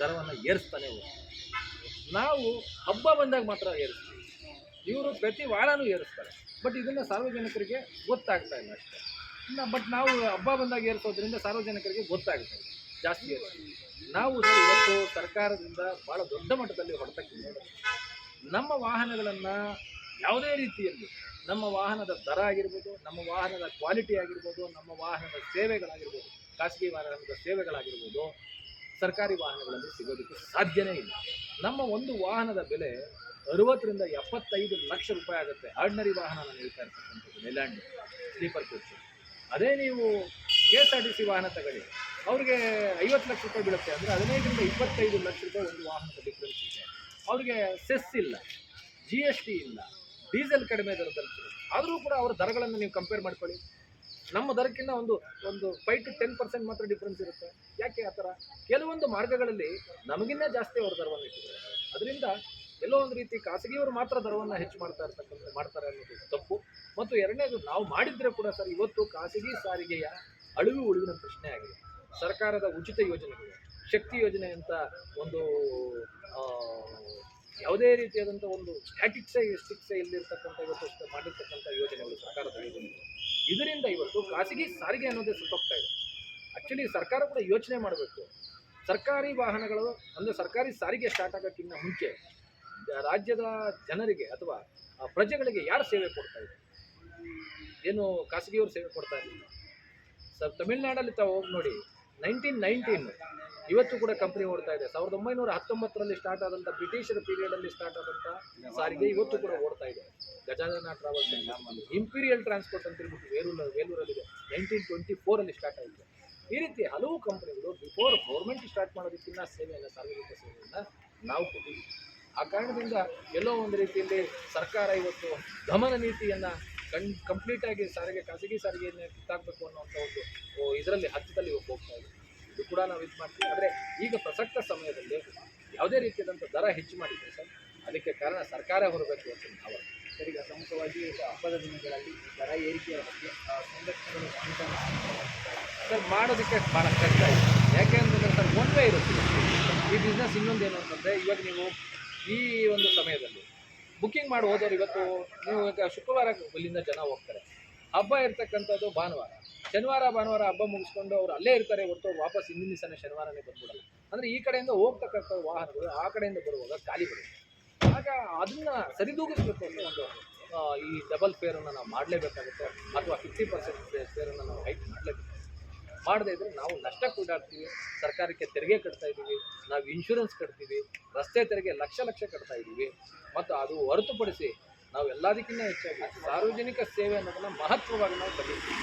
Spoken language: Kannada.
ದರವನ್ನು ಏರಿಸ್ತಾನೆ ನಾವು ಹಬ್ಬ ಬಂದಾಗ ಮಾತ್ರ ಏರಿಸ್ತೀವಿ. ಇವರು ಪ್ರತಿ ವಾರನೂ ಏರಿಸ್ತಾರೆ. ಬಟ್ ಇದನ್ನು ಸಾರ್ವಜನಿಕರಿಗೆ ಗೊತ್ತಾಗ್ತಾ ಇಲ್ಲ ಅಷ್ಟೇ. ಇನ್ನು ಬಟ್ ನಾವು ಹಬ್ಬ ಬಂದಾಗ ಏರಿಸೋದ್ರಿಂದ ಸಾರ್ವಜನಿಕರಿಗೆ ಗೊತ್ತಾಗ್ತಾ ಜಾಸ್ತಿ ನಾವು ಸರ್ ಇವತ್ತು ಸರ್ಕಾರದಿಂದ ಭಾಳ ದೊಡ್ಡ ಮಟ್ಟದಲ್ಲಿ ಹೊಡೆತಕ್ಕೆ ನಮ್ಮ ವಾಹನಗಳನ್ನು ಯಾವುದೇ ರೀತಿಯಲ್ಲಿ ನಮ್ಮ ವಾಹನದ ದರ ಆಗಿರ್ಬೋದು, ನಮ್ಮ ವಾಹನದ ಕ್ವಾಲಿಟಿ ಆಗಿರ್ಬೋದು, ನಮ್ಮ ವಾಹನದ ಸೇವೆಗಳಾಗಿರ್ಬೋದು, ಖಾಸಗಿ ವಾಹನದ ಸೇವೆಗಳಾಗಿರ್ಬೋದು ಸರ್ಕಾರಿ ವಾಹನಗಳಲ್ಲಿ ಸಿಗೋದಕ್ಕೆ ಸಾಧ್ಯನೇ ಇಲ್ಲ. ನಮ್ಮ ಒಂದು ವಾಹನದ ಬೆಲೆ ಅರುವತ್ತರಿಂದ ಎಪ್ಪತ್ತೈದು ಲಕ್ಷ ರೂಪಾಯಿ ಆಗುತ್ತೆ. ಆರ್ಡಿನರಿ ವಾಹನ ನಾನು ಹೇಳ್ತಾ ಇರ್ತಕ್ಕಂಥದ್ದು ಮೆಲ್ಯಾಂಡ್ ಸ್ಲೀಪರ್ ಕೋಚ್ ಅದೇ ನೀವು K S R T C ವಾಹನ ತಗೊಳ್ಳಿ. ಅವ್ರಿಗೆ ಐವತ್ತು ಲಕ್ಷ ರೂಪಾಯಿ ಬೀಳುತ್ತೆ ಅಂದರೆ ಹದಿನೈದರಿಂದ ಇಪ್ಪತ್ತೈದು ಲಕ್ಷ ರೂಪಾಯಿ ಒಂದು ವಾಹನದ ಡಿಫ್ರೆನ್ಸ್ ಇದೆ. ಅವ್ರಿಗೆ ಸೆಸ್ ಇಲ್ಲ ಜಿ ಎಸ್ ಟಿ ಇಲ್ಲ ಡೀಸೆಲ್ ಕಡಿಮೆ ದರದಲ್ಲಿ ಆದರೂ ಕೂಡ ಅವರ ದರಗಳನ್ನು ನೀವು ಕಂಪೇರ್ ಮಾಡ್ಕೊಳ್ಳಿ. ನಮ್ಮ ದರಕ್ಕಿಂತ ಒಂದು ಒಂದು ಫೈವ್ ಟು ಟೆನ್ ಪರ್ಸೆಂಟ್ ಮಾತ್ರ ಡಿಫ್ರೆನ್ಸ್ ಇರುತ್ತೆ. ಯಾಕೆ ಆ ಥರ? ಕೆಲವೊಂದು ಮಾರ್ಗಗಳಲ್ಲಿ ನಮಗಿನ್ನ ಜಾಸ್ತಿ ಅವ್ರ ದರವನ್ನು ಇಟ್ಟಿದ್ದಾರೆ. ಅದರಿಂದ ಎಲ್ಲೋ ಒಂದು ರೀತಿ ಖಾಸಗಿಯವರು ಮಾತ್ರ ದರವನ್ನು ಹೆಚ್ಚು ಮಾಡ್ತಾ ಇರ್ತಕ್ಕಂಥ, ಮಾಡ್ತಾರೆ ಅನ್ನೋದು ತಪ್ಪು. ಮತ್ತು ಎರಡನೇದು, ನಾವು ಮಾಡಿದ್ರೆ ಕೂಡ ಸರ್, ಇವತ್ತು ಖಾಸಗಿ ಸಾರಿಗೆಯ ಅಳಿವು ಉಳಿವಿನ ಪ್ರಶ್ನೆ ಆಗಿದೆ. ಸರ್ಕಾರದ ಉಚಿತ ಯೋಜನೆಗಳು, ಶಕ್ತಿ ಯೋಜನೆ ಅಂತ ಒಂದು ಯಾವುದೇ ರೀತಿಯಾದಂಥ ಒಂದು, ಸ್ಟ್ಯಾಟಿಕ್ಸೇ, ಸ್ಟಿಕ್ಸೇ ಇಲ್ಲಿರ್ತಕ್ಕಂಥ, ಇವತ್ತು ಮಾಡಿರ್ತಕ್ಕಂಥ ಯೋಜನೆಗಳು ಸರ್ಕಾರದ ಯೋಜನೆಗಳು. ಇವತ್ತು ಖಾಸಗಿ ಸಾರಿಗೆ ಅನ್ನೋದೇ ಸುತ್ತೋಗ್ತಾ ಇದೆ. ಆ್ಯಕ್ಚುಲಿ ಸರ್ಕಾರ ಕೂಡ ಯೋಚನೆ ಮಾಡಬೇಕು. ಸರ್ಕಾರಿ ವಾಹನಗಳು ಅಂದರೆ ಸರ್ಕಾರಿ ಸಾರಿಗೆ ಸ್ಟಾರ್ಟ್ ಆಗೋಕ್ಕಿಂತ ಮುಂಚೆ ರಾಜ್ಯದ ಜನರಿಗೆ ಅಥವಾ ಆ, ಪ್ರಜೆಗಳಿಗೆ ಯಾರು ಸೇವೆ ಕೊಡ್ತಾ ಇದ್ದಾರೆ ಏನು ಖಾಸಗಿಯವರು ಸೇವೆ ಕೊಡ್ತಾ ಇರಲಿಲ್ಲ ಸರ್ ತಮಿಳ್ನಾಡಲ್ಲಿ ತಾವು ಹೋಗಿ ನೋಡಿ ನೈನ್ಟೀನ್ ನೈನ್ಟೀನ್ ಇವತ್ತು ಕೂಡ ಕಂಪ್ನಿ ಓಡ್ತಾ ಇದೆ. ಸಾವಿರದ ಒಂಬೈನೂರ ಹತ್ತೊಂಬತ್ತರಲ್ಲಿ ಸ್ಟಾರ್ಟ್ ಆದಂಥ ಬ್ರಿಟಿಷರ ಪೀರಿಯಡಲ್ಲಿ ಸ್ಟಾರ್ಟ್ ಆದಂಥ ಸಾರಿಗೆ ಇವತ್ತು ಕೂಡ ಓಡ್ತಾ ಇದೆ. ಗಜಾನನ ಟ್ರಾವೆಲ್ಸ್ ಇಂಪೀರಿಯಲ್ ಟ್ರಾನ್ಸ್ಪೋರ್ಟ್ ಅಂತ ಹೇಳ್ಬಿಟ್ಟು ವೇಲೂರಲ್ಲಿ ವೇಲೂರಲ್ಲಿದೆ. ನೈನ್ಟೀನ್ ಟ್ವೆಂಟಿ ಫೋರಲ್ಲಿ ಸ್ಟಾರ್ಟ್ ಆಗಿದೆ. ಈ ರೀತಿ ಹಲವು ಕಂಪ್ನಿಗಳು ಬಿಫೋರ್ ಗೌರ್ಮೆಂಟ್ ಸ್ಟಾರ್ಟ್ ಮಾಡೋದಕ್ಕಿಂತ ಸೇವೆಯನ್ನು ಸಾರ್ವಜನಿಕ ಸೇವೆಯನ್ನು ನಾವು ಕೊಟ್ಟಿದ್ದೀವಿ. ಆ ಕಾರಣದಿಂದ ಎಲ್ಲೋ ಒಂದು ರೀತಿಯಲ್ಲಿ ಸರ್ಕಾರ ಇವತ್ತು ಗಮನ ನೀತಿಯನ್ನು ಕಣ್ ಕಂಪ್ಲೀಟಾಗಿ ಸಾರಿಗೆ, ಖಾಸಗಿ ಸಾರಿಗೆಯನ್ನು ಕಿತ್ತಾಕಬೇಕು ಅನ್ನೋಂಥ ಒಂದು ಇದರಲ್ಲಿ ಹತ್ತದಲ್ಲಿ ಹೋಗ್ತಾ ಇದೆ. ಇದು ಕೂಡ ನಾವು ಇದು ಮಾಡ್ತೀವಿ. ಆದರೆ ಈಗ ಪ್ರಸಕ್ತ ಸಮಯದಲ್ಲಿ ಯಾವುದೇ ರೀತಿಯಾದಂಥ ದರ ಹೆಚ್ಚು ಮಾಡಿದೆ ಸರ್, ಅದಕ್ಕೆ ಕಾರಣ ಸರ್ಕಾರ ಹೊರಬೇಕು ಅಂತ ನಾವು. ಸರ್, ಈಗ ಪ್ರಮುಖವಾಗಿ ಹಬ್ಬದ ದಿನಗಳಲ್ಲಿ ದರ ಏರಿಕೆಯ ಬಗ್ಗೆ ಸಂಘಟನೆಗಳು ಸರ್, ಮಾಡೋದಕ್ಕೆ ಭಾಳ ಕಷ್ಟ ಇದೆ. ಯಾಕೆ ಅಂತಂದರೆ ಸರ್ ವೇ ಇರುತ್ತೆ. ಈ ಬಿಸ್ನೆಸ್ ಇನ್ನೊಂದು ಏನು ಅಂತಂದರೆ, ಇವಾಗ ನೀವು ಈ ಒಂದು ಸಮಯದಲ್ಲಿ ಬುಕ್ಕಿಂಗ್ ಮಾಡಿ ಹೋದವ್ರು ಇವತ್ತು, ನೀವು ಶುಕ್ರವಾರ ಇಲ್ಲಿಂದ ಜನ ಹೋಗ್ತಾರೆ. ಹಬ್ಬ ಇರ್ತಕ್ಕಂಥದ್ದು ಭಾನುವಾರ. ಶನಿವಾರ, ಭಾನುವಾರ ಹಬ್ಬ ಮುಗಿಸ್ಕೊಂಡು ಅವ್ರು ಅಲ್ಲೇ ಇರ್ತಾರೆ ಹೊರತು ವಾಪಸ್ ಹಿಂದಿನ ದಿವಸನೇ ಶನಿವಾರನೇ ಬಂದ್ಬಿಡಲ್ಲ. ಅಂದರೆ ಈ ಕಡೆಯಿಂದ ಹೋಗ್ತಕ್ಕಂಥ ವಾಹನಗಳು ಆ ಕಡೆಯಿಂದ ಬರುವಾಗ ಖಾಲಿ ಬರುತ್ತೆ ಆಗ ಅದನ್ನ ಸರಿದೂಗಿಸ್ಬೇಕು ಅಂತ ಒಂದು ಈ ಡಬಲ್ ಫೇರನ್ನು ನಾವು ಮಾಡಲೇಬೇಕಾಗುತ್ತೆ ಅಥವಾ ಫಿಫ್ಟಿ ಪರ್ಸೆಂಟ್ ಫೇರನ್ನು ನಾವು ಹೈಕ್ ಮಾಡಲೇಬೇಕಾಗುತ್ತೆ ಮಾಡದೇ ಇದ್ರೆ ನಾವು ನಷ್ಟ ಓಡಾಡ್ತೀವಿ ಸರ್ಕಾರಕ್ಕೆ ತೆರಿಗೆ ಕಟ್ತಾ ಇದ್ದೀವಿ. ನಾವು ಇನ್ಶೂರೆನ್ಸ್ ಕಟ್ತೀವಿ. ರಸ್ತೆ ತೆರಿಗೆ ಲಕ್ಷ ಲಕ್ಷ ಕಟ್ತಾ ಇದ್ದೀವಿ. ಮತ್ತು ಅದು ಹೊರತುಪಡಿಸಿ ನಾವು ಎಲ್ಲದಕ್ಕಿಂತ ಹೆಚ್ಚಾಗಿ ಸಾರ್ವಜನಿಕ ಸೇವೆ ಅನ್ನೋದನ್ನು ಮಹತ್ವವಾಗಿ ನಾವು ಕಲಿತೀವಿ